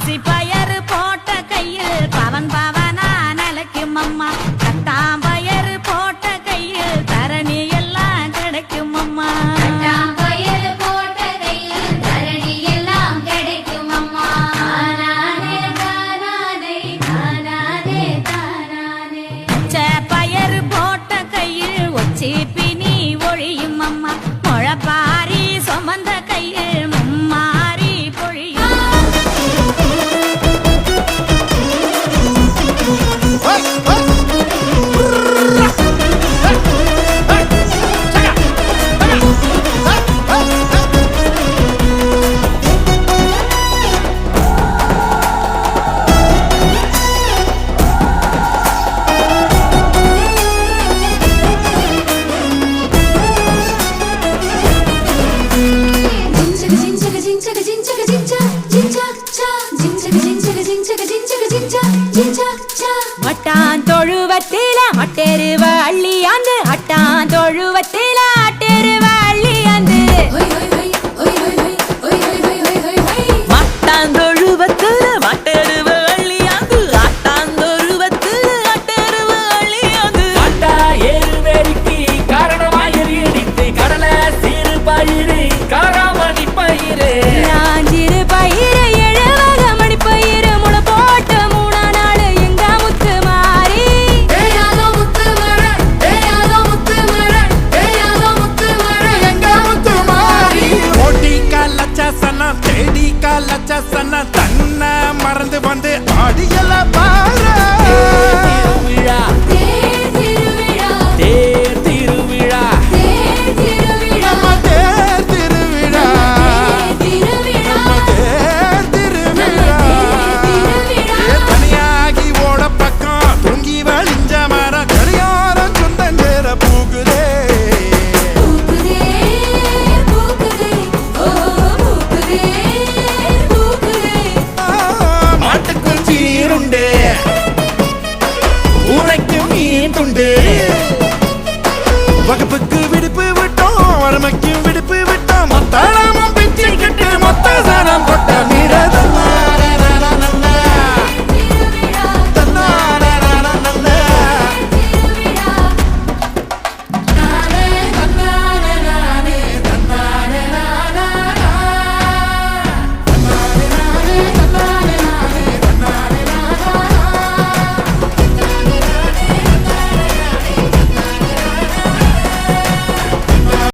பசி பயறு போட்ட கையில் பவன் பவனா நிலைக்கும் அம்மா செடி காலச்ச சன்ன தன்ன மறந்து வந்து ஆடியலப்பா உண்டு வகுப்புக்கு விடுப்பு